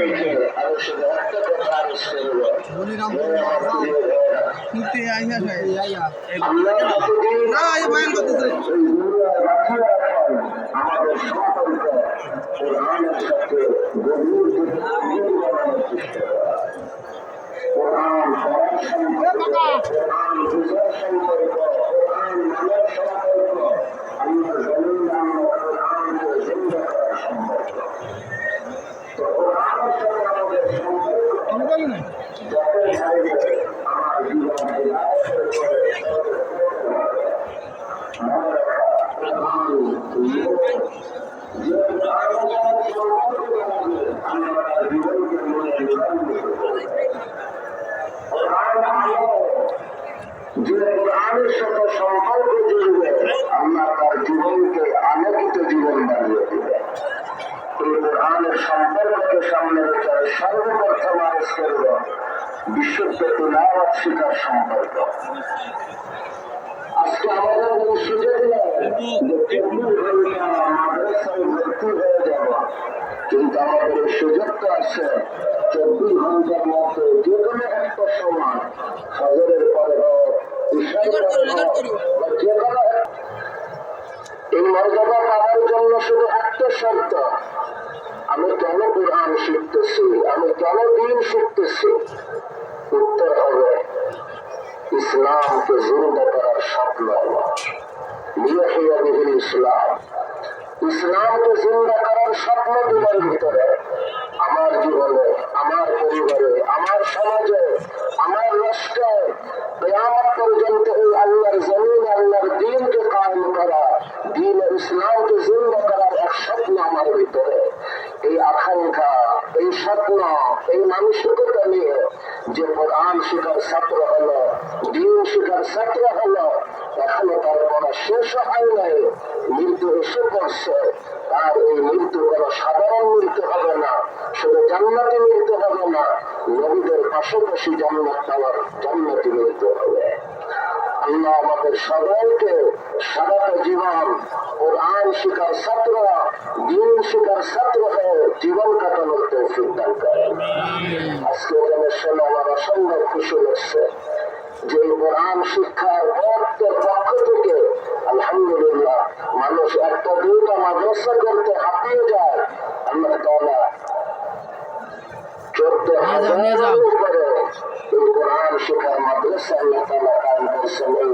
রেখে আমি শুধু একটা কথা আদেশ করব বলিরাম হে আমার প্রিয় ভাইয়েরা, কিন্তু আইয়া যায় আইয়া আল্লাহ যতদিন না এই আমাদের কোরআনের সাথে গভীর। কোরআন কোরআন বুঝার সম্পর্ক, কোরআন মানার সম্পর্ক, আল্লাহ জমিন আমরা কোরআনকে জিন্দা করার সম্পর্ক। তো কোরআনের সাথে আমাদের সম্পর্ক আমি বলি না যাতে থাকবে আমার জীবন হিদায়াতের পরে মনে রাখা কোরআন যে কোরআনের সাথে সম্পর্ক রাখবে, আমরা তার জীবনকে মনে নিবন্ধিত করবে। কোরআন আলো, যে কোরআনের সাথে সম্পর্ক জুড়বে আল্লাহ তার জীবনকে আলোকিত জীবন বানিয়ে দেবে এই কোরআনের সম্পর্ককে সামনে রেখে সর্বপ্রথম আরজ করব বিশুদ্ধ তিলাওয়াত শিকার সম্পর্ক কোনো সুযোগ নেই যে এই একটা সময় এই জন্য শুধু একটা শর্ত। আমি কেন কোরআন শিখতেছি? আমি কেন দিন শিখতেছি? উত্তর হবে, ইসলামকে জিন্দা করার স্বপ্ন। ইসলাম। ইসলামকে জিন্দা করার স্বপ্ন দিলেন ভিতরে। আমার জীবনে, আমার পরিবারে, আমার সমাজে, আমার রাষ্ট্রে, কেয়ামত পর্যন্ত এই আল্লাহর জমিন, আল্লাহর দিনকে কায়েম করা দিন ইসলামকে জিন্দা করার এক স্বপ্ন আমার ভিতরে। এই আকাঙ্ক্ষা, এই স্বপ্ন, এই মানসিকতা নিয়ে যে কোরআন শিকার ছাত্র হলো, দিন শিকার ছাত্র হলো, এখনও তার পড়া শেষ হয় নাই, মৃত্যু এসে পড়ছে। আর এই মৃত্যু কোনো সাধারণ মৃত্যু হবে না। জান্নাতি মৃত্যু হবে না। নবীদের পাশাপাশি জান্নাত পাওয়ার জান্নাতি মৃত্যু হবে। আল্লাহ আমাদের সবাইকে সারাটা জীবন, কোরআন শিকার ছাত্র, দিন শিকার ছাত্র হয়ে জীবন কাটানোর তৌফিক দান করেন আজকে এখানে শুনে আমার অসম্ভব খুশি লাগছে। যে কোরআন শিক্ষার বক্তের পক্ষ থেকে আলহামদুলিল্লাহ মানুষ একটা দুইটা মাদ্রাসা করতে হাঁপিয়ে যায়। আল্লাহ তাআলা চোদ্দ হাজার উপরে এই কোরআন শিক্ষার মাদ্রাসা আল্লাহ তাআলা কায়েম করছেন এই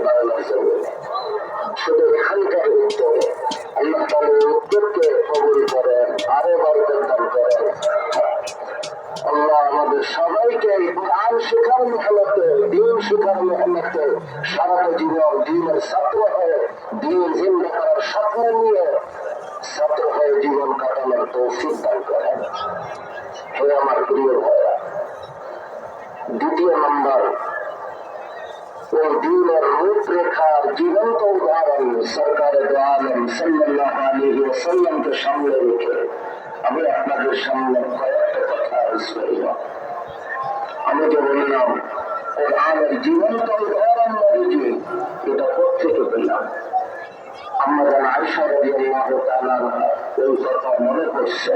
বাংলার জমিনে শুধু এখানকার উদ্যোগে আল্লাহ এই উদ্যোগকে কবুল করেন আরও বরকত দান করেন আল্লাহ আমাদের সবাইকে কোরআন শেখার মেহনতে, দিন শেখার মেহনতে সারাটা জীবন দিনের ছাত্র হয়ে দিন জিন্দা করার স্বপ্ন নিয়ে ছাত্র হয়ে জীবন কাটানোর তৌফিক দান করেন হে আমার প্রিয় ভাইয়া দ্বিতীয় নম্বর, ওই দিনের রূপরেখার জীবন্ত উদাহরণ সরকারের দোয়ালম সাল্লাহ আলী ওসাল্লামকে সামনে রেখে আমি আপনাদের সামনে কয়েকটা কথা আলোচ আমি যে বললাম কোরআনের জীবন্ত উদাহরণ নবীজি, এটা কোথেকে পেলাম? আমরা যেন আয়সা মনে করছে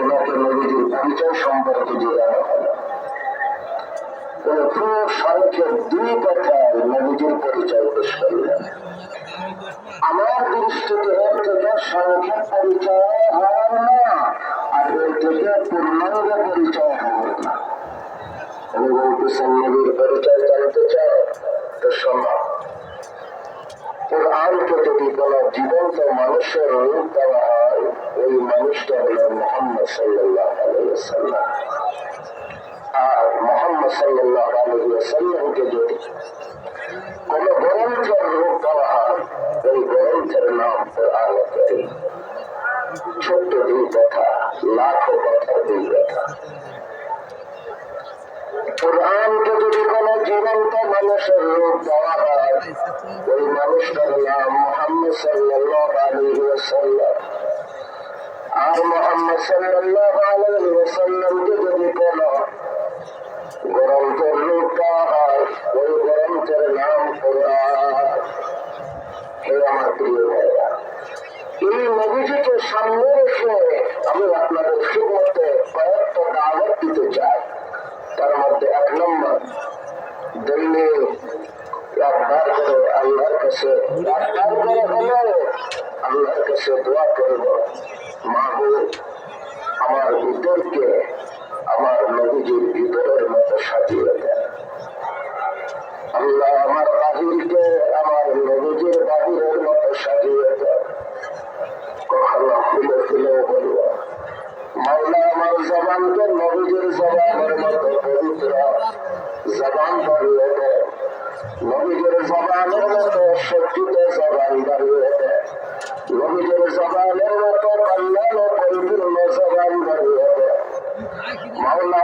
ওনাকে পরিচয় সম্পর্কে জানানো হলো সংক্ষেপ দুই কথায় নবীজির পরিচয় পেশ করলেন। আমার দৃষ্টিতে এর সংক্ষেপ পরিচয় হওয়ার না, আর এর থেকে পরিচয় হওয়ার না। আমি পরিচয় জানতে চাও তো শোনো কোরআনকে যদি কোন জীবন্ত মানুষের রূপ দেওয়া হয় ওই মানুষটা হলো মোহাম্মদ সাল্লাহ আলাইসাল্লাম আর মোহাম্মদ সাল্লাহ আলাইসাল্লামকে যদি কোন গ্রন্থের রূপ দেওয়া হয়, ওই গ্রন্থের নাম কোরআন ছোট্ট দুই কথা লাখো কথা দুই কথা মানুষের রূপ দেওয়া ওই মানুষটার নাম মোহাম্মদ সাল্লাহ আলী ওসাল্লাম আর মোহাম্মদ সাল্লাহ আলী যদি কোনো গ্রন্থের রূপ দেওয়া ওই গ্রন্থের নাম হে সামনে রেখে আমি আপনাদের সুমতে কয়েকটা দাওয়াত দিতে চাই। তার মধ্যে এক নম্বর দিল্লি বাহিরের মতো সাজিয়ে দেন। কখনো ফুলে আমার জবানকে নবীজির জবানের জবান বাড়িয়ে দেয় নবীজির জবানের মতো সজ্জিত জবান বাড়িয়ে দেয় নবীজির জবানের মতো কল্যাণ পরিপূর্ণ জবান দেয় মাওলা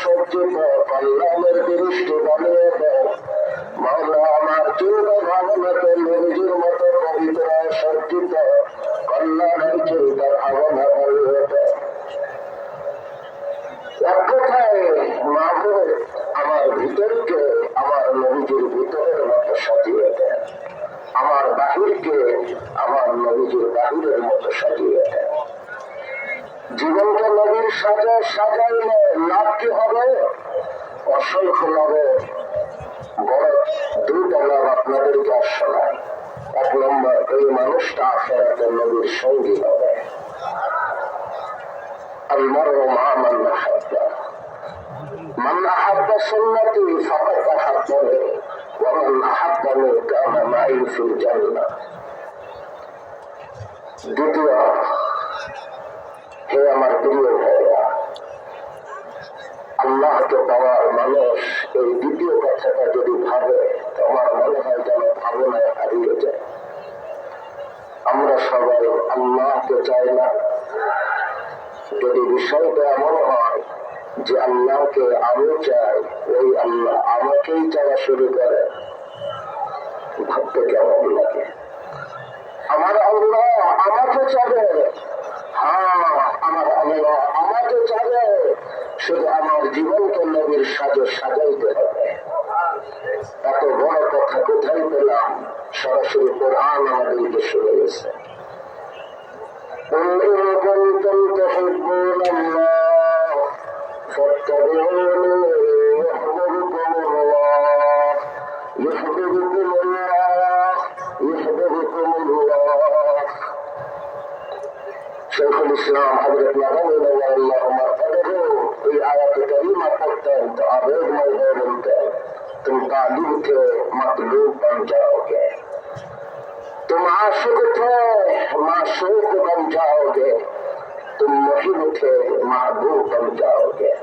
সজ্জিত কল্যাণের দৃষ্টি বানিয়ে দেয় এক কথায় আমার ভিতরকে আমার নবীজির ভিতরের মতো সাজিয়ে দেন আমার বাহিরকে আমার নবীজির বাহিরের মতো সাজিয়ে দেন জীবনকে নবীর সাজা সাজাইলে লাভ কি হবে অসংখ্য লাভে বড় দুইটা লাভ আপনাদেরকে আর শোনায় এক নম্বর এই মানুষটা আখেরাতে নবীর সঙ্গী হবে। المرء مع من أحبه من أحب سنتي فقد أحبني ومن أحبني كان معي في الجنة দ্বিতীয় হে আমার প্রিয় ভাইয়া আল্লাহকে পাওয়ার মানুষ এই দ্বিতীয় কথাটা যদি ভাবে তো আমার মনে হয় যেন ভাবনায় হারিয়ে যায় আমরা সবাই আল্লাহকে চাই না যদি বিষয়টা এমন হয় যে আল্লাহকে আমি চাই, ওই আল্লাহ আমাকেই চাওয়া শুরু করে, ভাবতে কেমন লাগে? আমার আল্লাহ আমাকে চাবে। হ্যাঁ আমার আল্লাহ আমাকে চাবে। শুধু আমার জীবনকে নবীর সাজে সাজাইতে হবে। এত বড় কথা কোথায় পেলাম? সরাসরি কোরআন আমাদের উদ্দেশ্য রয়েছে অন্য كنتم تحبون الله فاتبعوني يحببكم الله يحببكم الله يحببكم الله شيخ الإسلام حضرت نبوي نور الله مرتبه في آية كريمة قلتين تعرض موضوع بنتين तुम तालीम के मतलूब बन जाओगे तुम आशिक थे माशूक बन जाओगे तुम मुहिब थे महबूब बन जाओगे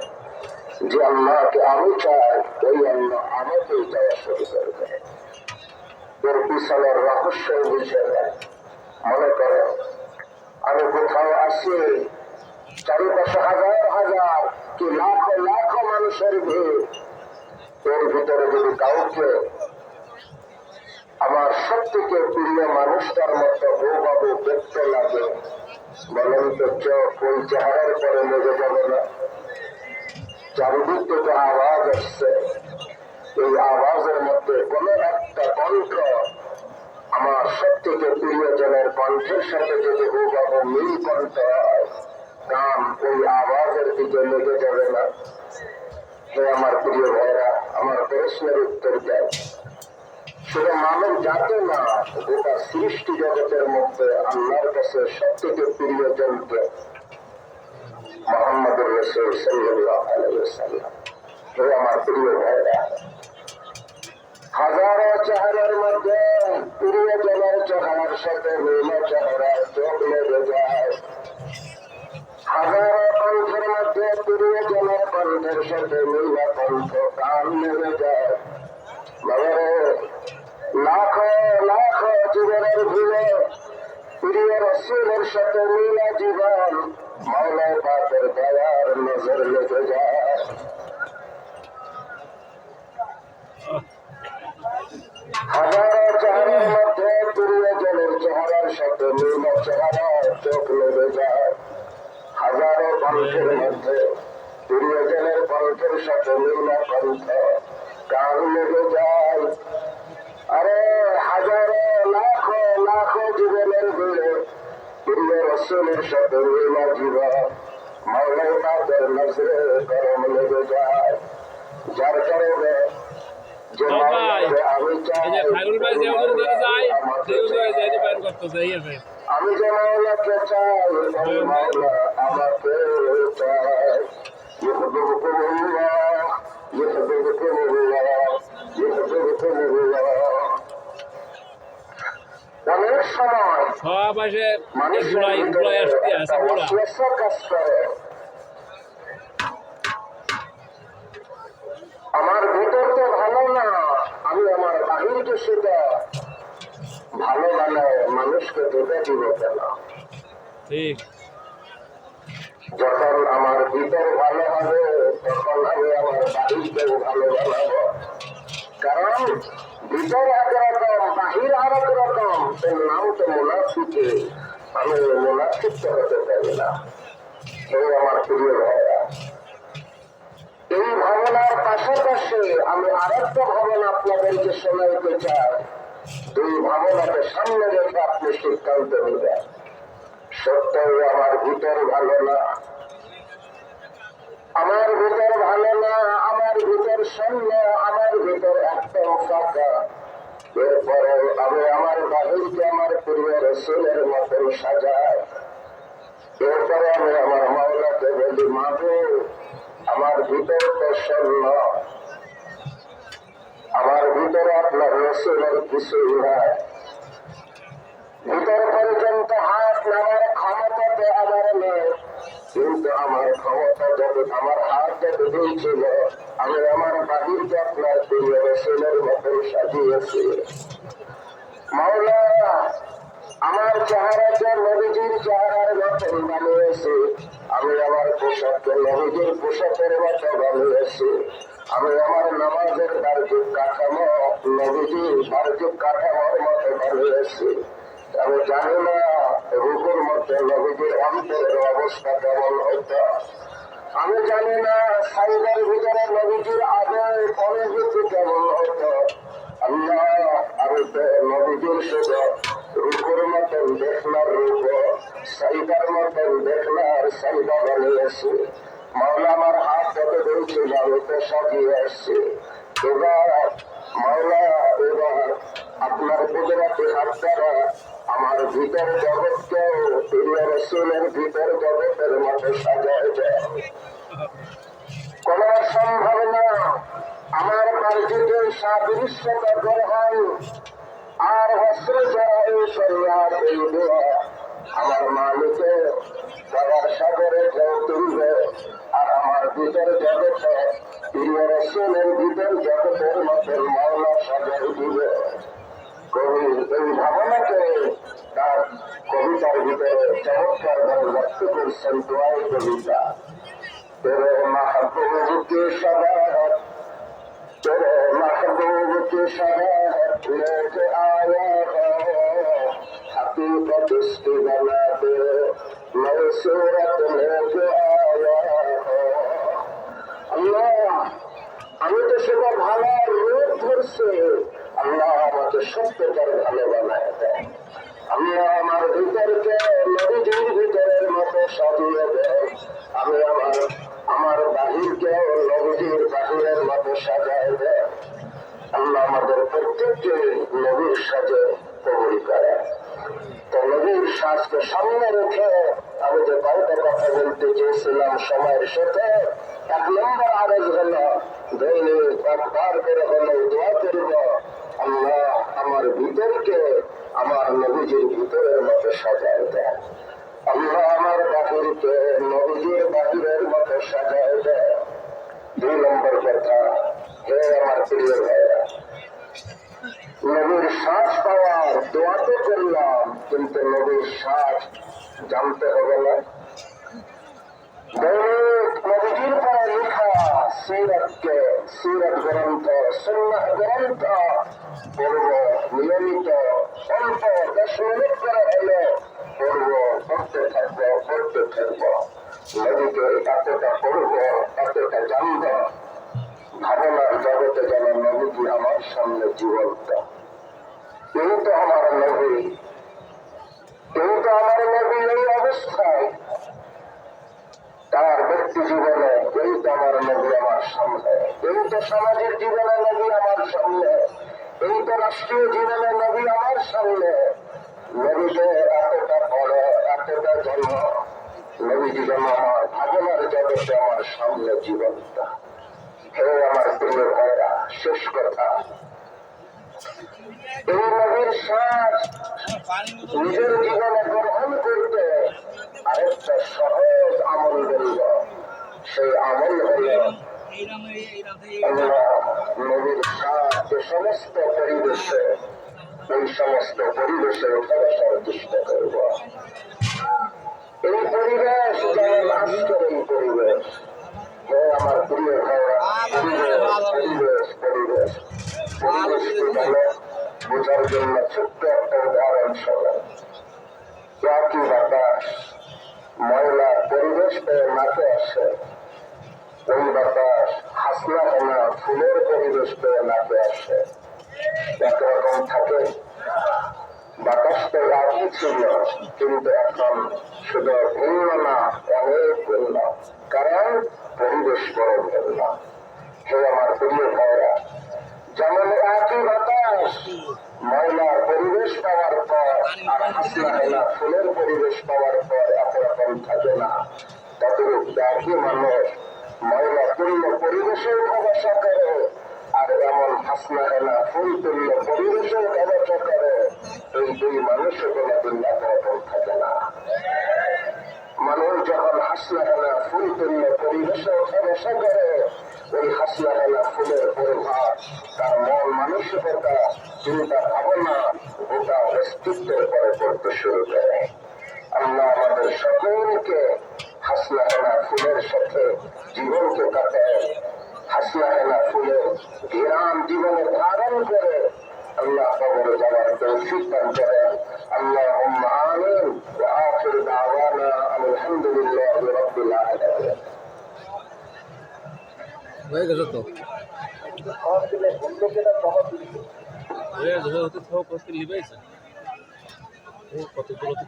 যে আল্লাহকে আমি চাই ওই আল্লাহ আমাকেই চাওয়া শুরু করবে এর পিছনের রহস্য বুঝে নেয় মনে করে আমি কোথাও আসি চারিপাশে হাজার হাজার কি লাখো লাখো মানুষের ভিড় এর ভিতরে যদি কাউকে আমার সব থেকে প্রিয় মানুষটার মতো বউবাবু দেখতে লাগে তো চোখ চেহারার পরে লেগে যাবে না। চারিদিক থেকে আওয়াজ আসছে। এই আওয়াজের মধ্যে কোন একটা কণ্ঠ আমার সব থেকে প্রিয়জনের কণ্ঠের সাথে যদি বউবাবু মিল কণ্ঠ হয় ওই আওয়াজের দিকে লেগে যাবে না। হে আমার প্রিয় ভাইরা, আমার প্রশ্নের উত্তর দেয় শুধু মানব জাতি না, গোটা সৃষ্টি জগতের মধ্যে আল্লাহর কাছে সব থেকে প্রিয়জনকে মোহাম্মদ রসুল সাল্লাহ আলাইসাল্লাম হে আমার প্রিয় ভাইরা, হাজারো চেহারার মধ্যে প্রিয়জনের চেহারার সাথে মিল চেহারার চোখ লেগে যায়। হাজারো কণ্ঠের মধ্যে প্রিয়জনের কণ্ঠের সাথে মিল কণ্ঠ কান লেগে যায়। লাখো লাখো জীবনের ভিড়ে প্রিয় রসুলের সাথে মিলা জীবন মাওলা পাকের দয়ার নজর লেগে যায় হাজারো চেহারার মধ্যে প্রিয়জনের চেহারার সাথে মিলা চেহারা, চোখ লেগে যায়। হাজারো কণ্ঠের মধ্যে প্রিয়জনের কণ্ঠের সাথে মিলা কণ্ঠ, কান লেগে যায়। আরে হাজারো লাখো লাখো জীবনের ভিড়ে প্রিয় রসুলের সাথে মিলা জীবন মাওলাই তাদের নজরে গরম লেগে যায় যার কারণে যে ও ভাই, মাওলাকে আমি চাই এই যে খায়রুল ভাই যে হুজুর ধরে যায় সেই হুজুরে যাই যে বয়ান করতেছে এই আছে আমি যে মাওলাকে চাই ওই মাওলা আমাকে চাই يحببكم الله يحببكم الله يحببكم الله অনেক সময় সব আসে আসতে আছে গোড়া আমার ভেতর তো ভালো না আমি আমার বাহিরকে সেটা ভালো বানায় মানুষকে দেবে দিব কেন? ঠিক। যখন আমার ভিতর ভালো হবে তখন আমি আমার বাহিরকেও ভালো বানাবো। কারণ ভিতর একরকম বাহির আর এক রকম এর নাম তো মোনাফিকে আমি মোনাফিক হতে পারি না এই আমার প্রিয় ভাইরা এই ভাবনার পাশাপাশি আমি আরেকটা ভাবনা আপনাদেরকে শোনাইতে চাই দুই ভাবনাকে সামনে রেখে আপনি সিদ্ধান্ত নেবেন। সত্যই আমার ভিতর ভালো না। আমার ভিতর ভালো না, আমার ভিতর শূন্য, আমার ভিতর একদম ফাঁকা। এরপরে আমি আমার বাহিরকে আমার প্রিয় রসুলের মতন সাজাই। এরপরে আমি আমার মাওলাকে বলি, মাগো, আমার ভিতর তো শূন্য। আমার ভিতরে আপনার রসুলের কিছুই নাই। ভিতর পর্যন্ত হাত নামার ক্ষমতা আমার হাত যত দিয়েছিল আমি আমার বাহিরকে আপনার প্রিয় রসুলের মতন সাজিয়েছি। মাওলা, আমার চেহারাকে নবীজির চেহারার মতন বানিয়েছি। আমি আমার পোশাককে নবীজির পোশাকের মতো বানিয়েছি। আমি আমার নামাজের বার্ষিক কাঠামো নবীজির বার্ষিক কাঠামোর মতো বানিয়েছি। আমি জানি না রূপের মধ্যে নবীজির অন্তরের অবস্থা কেমন হতো। আমি জানি না সাইবার ভিতরে নবীজির আগে অনুভূতি কেমন হতো। আল্লাহ আমি নবীজির শুধু রূপের মতন দেখলার রূপ, সাইবার মতন দেখলার সাইবা বানিয়েছি মাওলা আমার হাত যত দিয়েছিল আমি তো সাজিয়ে আসছি এবার মাওলা এবার আপনার গুজরাটি হাত দ্বারা আমার ভিতর জগৎকেও প্রিয় রসুলের ভিতর জগতের মতো সাজায় যায়। কোন সম্ভব না, আমার কার্যকে সাদৃশ্যতা গ্রহণ আর হস্র যারা এই দেওয়া, আমার মালিকে সবার সাগরে কেউ তুলবে, আর আমার ভিতর জগতে প্রিয় রসুলের ভিতর জগতের মতন মাওলা সাজাই দিবে। এই ভাবনাকে তার কবিতার ভিতরে চমৎকার ভাবে ব্যক্ত করছেন দোয়াই কবিতা। তেরে মাহবুব কে সবার তেরে মাহবুব কে সবার লেকে আয়া হাকিকত ইসকে বানাতে নয় সুরত লেকে আয়া আল্লাহ, আমি তো সেটা ভালো রূপ ধরছে। আল্লাহ আমাকে সত্যতার ভালো বানায় দেয়। আল্লাহ আমার ভিতরকে নদীটির ভিতরের মতো সাজিয়ে দেয়। আমি আমার আমার বাহিরকে নদীটির বাহিরের মতো সাজায় দেয়। আল্লাহ আমাদের প্রত্যেককে নবীর সাজে কবুল করে। তো নবীর শ্বাসকে সামনে রেখে আমি যে কয়টা কথা বলতে চেয়েছিলাম সময়ের সাথে, এক নম্বর আরেজ হল, দৈনিক একবার করে হলো দোয়া করব। আল্লাহ আমার ভিতরকে আমার নবীজির ভিতরের মতো সাজায় দেয় আল্লাহ আমার বাহিরকে নবীজির বাহিরের মতো সাজায় দেয় দুই নম্বর কথা, হে আমার প্রিয় ভাইরা, নবীর শ্বাস পাওয়ার দোয়া তো করলাম, কিন্তু নবীর শ্বাস জানতে হবে না। নবীজির পরে লেখা সেই সিরতকে সিরত গ্রন্থ, সুন্নাহ গ্রন্থ, পড়ব নিয়মিত, অল্প দশ মিনিট করে হলে পড়ব, পড়তে থাকব পড়তে থাকব। নবীকে এতটা পড়ব এতটা জানব। ভাবনার জগতে যেন নবীজি আমার সামনে জীবন্ত। এই তো আমার নবী। এই তো আমার নবী এই অবস্থায়। তার ব্যক্তি জীবনে এই তো আমার নবী আমার সামনে এই তো সমাজের জীবনে নবী আমার সামনে এই তো রাষ্ট্রীয় জীবনে নবী আমার সামনে। নবীকে এতটা বড় এতটা জন্ম নবী জীবন আমার ভাবনার জগতে আমার সামনে জীবনটা। হে আমার প্রিয় ভাইরা, শেষ কথা। এই নবীর শ্বাস নিজের জীবনে গ্রহণ করতে আরেকটা সহজ আমল বলল সেই আমল হল সমস্ত পরিবেশে ওই সমস্ত পরিবেশে ওঠার চেষ্টা করব। এই পরিবেশ যেমন আজকের এই পরিবেশ আমার প্রিয় পরিবেশ পরিবেশ। পরিবেশ বোঝার জন্য ছোট্ট একটা উদাহরণ বাতাস ময়লা পরিবেশ পেয়ে নাকে আসে। ওই বাতাস হাসনা হেনা ফুলের পরিবেশ পেয়ে নাকে আসে। একরকম থাকে। বাতাস তো একই ছিল, কিন্তু এখন শুধু ভিন্ন না, অনেক ভিন্ন। কারণ পরিবেশ বড় ভিন্ন। হে আমার প্রিয় ভাইরা, যেমন একই বাতাস ময়লার পরিবেশ পাওয়ার পর আর হাসনা হেনা ফুলের পরিবেশ পাওয়ার পর একরকম থাকে না। ততরূপ একই মানুষ ময়লা তুল্য পরিবেশে উঠাবসা করে আর এমন হাসনা হেনা ফুল তুল্য পরিবেশে উঠাবসা করে। এই দুই মানুষের কোনোদিন একরকম থাকে না। মানুষ যখন হাসনা হেনা ফুল তুল্য পরিবেশে উঠাবসা করে, ওই হাসনা হেনা ফুলের প্রভাব, তার মন মানসিকতা চিন্তা ভাবনা গোটা অস্তিত্বের পরে পড়তে শুরু করে। আল্লাহ আমাদের সকলকে হাসনা হেনা ফুলের সাথে জীবনকে কাটায়। হাসনা হেনা ফুলের ঘিরান জীবনে ধারণ করে আল্লাহ কবরে যাওয়ার তৌফিক দান করেন। আল্লাহ আমিন وآخر دعوانا أن الحمد لله رب العالمين হয়ে গেছে তো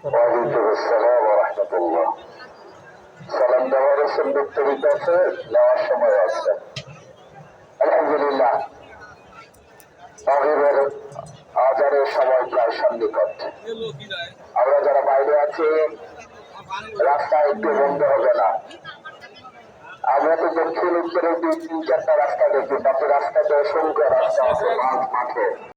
وعليكم السلام ورحمة الله সালাম দেওয়ার রসুল বিস্তারিত আছে নেওয়ার সময় আছে আলহামদুলিল্লাহ মাগরিবের আজারের সময় প্রায় সন্নিকট। আমরা যারা বাইরে আছি, রাস্তা একটু বন্ধ হবে না। আমরা তো দক্ষিণ উত্তরে দুই তিন চারটা রাস্তা দেখি, বাকি রাস্তাতে অসংখ্য রাস্তা আছে মাঠ মাঠে।